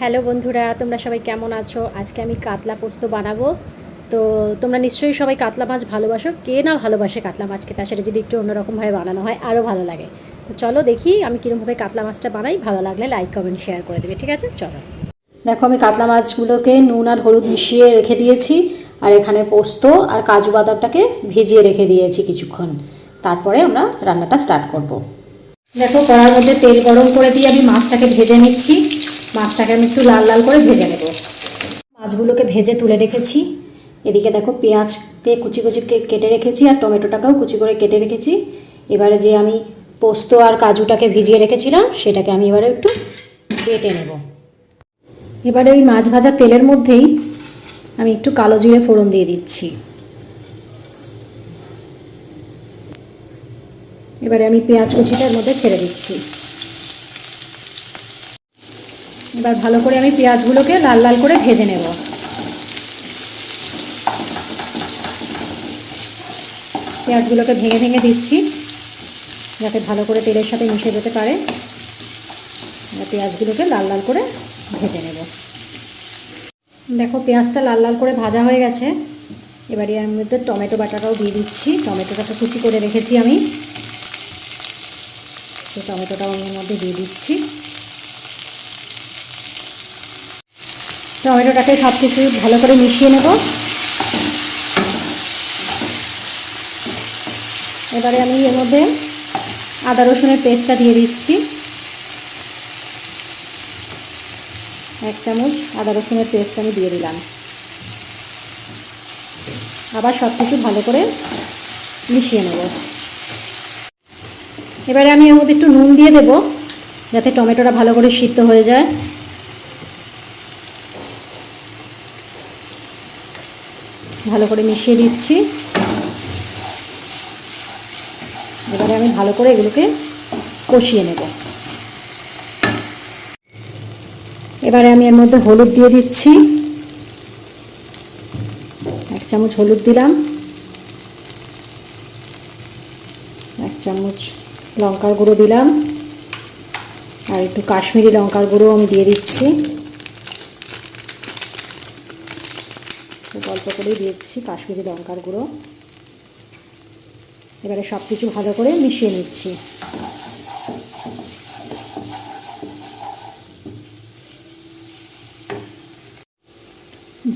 Hello বন্ধুরা, তোমরা সবাই কেমন আছো? আজকে আমি কাতলা পোস্ত বানাবো। তো তোমরা নিশ্চয়ই সবাই কাতলা মাছ ভালোবাসো। কে না ভালোবাসে কাতলা মাছকে তা সেটা যদি একটু অন্যরকমভাবে বানানো হয় আরও ভালো লাগে। তো চলো দেখি আমি কীরকমভাবে কাতলা মাছটা বানাই। ভালো লাগলে লাইক কমেন্ট শেয়ার করে দেবে, ঠিক আছে? চলো। দেখো, আমি কাতলা মাছগুলোকে নুন আর হলুদ মিশিয়ে রেখে দিয়েছি। আর এখানে পোস্ত আর কাজু বাদামটাকে ভিজিয়ে রেখে দিয়েছি কিছুক্ষণ। তারপরে আমরা রান্নাটা স্টার্ট করব। দেখো, কড়ার মধ্যে তেল গরম করে দিয়ে আমি মাছটাকে ভেজে নিচ্ছি। মাছটাকে আমি একটু লাল লাল করে ভেজে নেব। মাছগুলোকে ভেজে তুলে রেখেছি। এদিকে দেখো পেঁয়াজকে কুচি কুচি কেটে রেখেছি আর টমেটোটাকেও কুচি করে কেটে রেখেছি। এবারে যে আমি পোস্ত আর কাজুটাকে ভিজিয়ে রেখেছিলাম, সেটাকে আমি এবারে একটু বেটে নেব। এবারে ওই মাছ ভাজা তেলের মধ্যেই আমি একটু কালো জিরে ফোড়ন দিয়ে দিচ্ছি। এবারে আমি পেঁয়াজ কুচিটার মধ্যে ছেড়ে দিচ্ছি। এবার ভালো করে আমি পেঁয়াজগুলোকে লাল লাল করে ভেজে নেব। পেঁয়াজগুলোকে ভেঙে ভেঙে দিচ্ছি, যাতে ভালো করে তেলের সাথে মিশে যেতে পারে। পেঁয়াজগুলোকে লাল লাল করে ভেজে নেব। দেখো, পেঁয়াজটা লাল লাল করে ভাজা হয়ে গেছে। এবারে এর মধ্যে টমেটো বাটাটাও দিয়ে দিচ্ছি। টমেটোটাকে কুচি করে রেখেছি আমি। টমেটোটাও আমি মধ্যে দিয়ে দিচ্ছি। টমেটোটাকে সব কিছু ভালো করে মিশিয়ে নেব। এবারে আমি এর মধ্যে আদা রসুনের পেস্টটা দিয়ে দিচ্ছি। এক চামচ আদা রসুনের পেস্ট আমি দিয়ে দিলাম। আবার সব কিছু ভালো করে মিশিয়ে নেব। এবারে আমি এর মধ্যে একটু নুন দিয়ে দেব, যাতে টমেটোটা ভালো করে সিদ্ধ হয়ে যায়। ভালো করে মিশিয়ে দিচ্ছি। এবারে আমি ভালো করে এগুলোকে কষিয়ে নেব। এবারে আমি এর মধ্যে হলুদ দিয়ে দিচ্ছি। এক চামচ হলুদ দিলাম। এক চামচ লঙ্কার গুঁড়ো দিলাম। আর একটু কাশ্মীরি লঙ্কার গুঁড়ো আমি দিয়ে দিচ্ছি। অল্প করেই দিয়েছি কাশ্মীরি লঙ্কার গুঁড়ো। এবারে সব কিছু ভালো করে মিশিয়ে নিচ্ছি।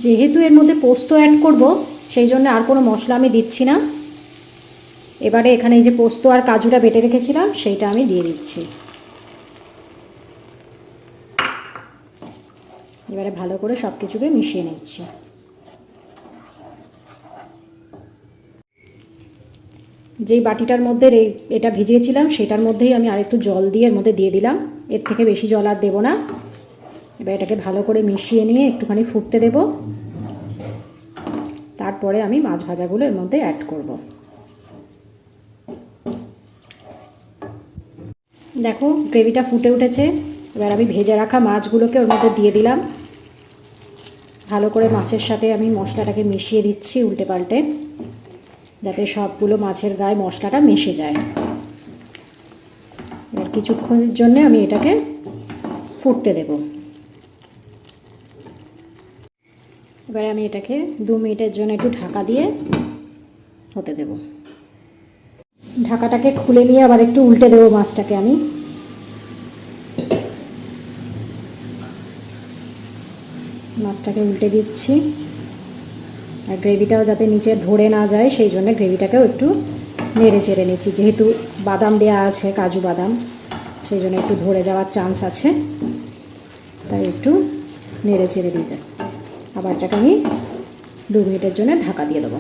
যেহেতু এর মধ্যে পোস্ত অ্যাড করব, সেই জন্য আর কোনো মশলা আমি দিচ্ছি না। এবারে এখানে যে পোস্ত আর কাজুটা বেটে রেখেছিলাম, সেইটা আমি দিয়ে দিচ্ছি। এবারে ভালো করে সব কিছুকে মিশিয়ে নিচ্ছি। যেই বাটিটার মধ্যে এটা ভিজিয়েছিলাম, সেটার মধ্যেই আমি আরেকটু জল দিয়ে এর মধ্যে দিয়ে দিলাম। এর থেকে বেশি জল আর দেবো না। এবার এটাকে ভালো করে মিশিয়ে নিয়ে একটুখানি ফুটতে দেব। তারপরে আমি মাছ ভাজাগুলো এর মধ্যে অ্যাড করব। দেখো গ্রেভিটা ফুটে উঠেছে। এবার আমি ভেজে রাখা মাছগুলোকে ওর মধ্যে দিয়ে দিলাম। ভালো করে মাছের সাথে আমি মশলাটাকে মিশিয়ে দিচ্ছি উল্টে পাল্টে। যাতে সবগুলো মাছের গায়ে মশলাটা মিশে যায়। এবার কিছুক্ষণের জন্য আমি এটাকে ফুটতে দেব। এবারে আমি এটাকে দু মিনিটের জন্য একটু ঢাকা দিয়ে হতে দেব। ঢাকাটাকে খুলে নিয়ে আবার একটু উল্টে দেবো মাছটাকে আমি। মাছটাকে উল্টে দিচ্ছি। আর গ্রেভিটাও যাতে নিচে ধরে না যায়, সেই জন্য গ্রেভিটাকেও একটু নেড়ে চেড়ে নিচ্ছি। যেহেতু বাদাম দেওয়া আছে, কাজু বাদাম, সেই জন্য একটু ধরে যাওয়ার চান্স আছে। তাই একটু নেড়ে চেড়ে দিতে আবার এটাকে আমি দু মিনিটের জন্য ঢাকা দিয়ে দেবো।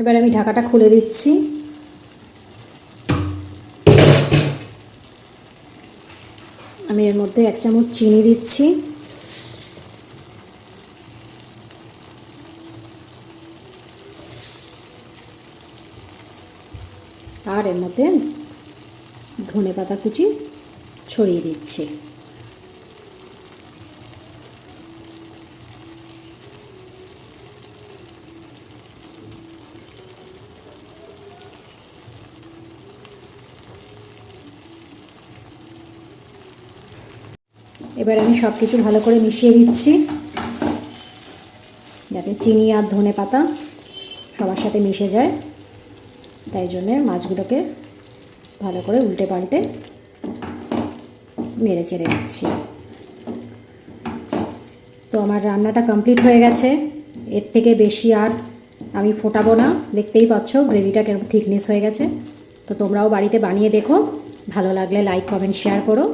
এবার আমি ঢাকাটা খুলে দিচ্ছি আমি এর মধ্যে এক চামচ চিনি দিচ্ছি। আর এর মধ্যে ধনে পাতা কুচি ছড়িয়ে দিচ্ছি। এবার আমি সব কিছু ভালো করে মিশিয়ে দিচ্ছি। যাতে চিনি আর ধনে পাতা সবার সাথে মিশে যায়। তাই জন্যে মাছগুলোকে ভালো করে উল্টে পাল্টে নেড়ে চেড়ে দিচ্ছি তো আমার রান্নাটা কমপ্লিট হয়ে গেছে। এর থেকে বেশি আর আমি ফোটাবো না। দেখতেই পাচ্ছ, গ্রেভিটা কেমন থিকনেস হয়ে গেছে। তো তোমরাও বাড়িতে বানিয়ে দেখো। ভালো লাগলে লাইক, কমেন্ট, শেয়ার করো।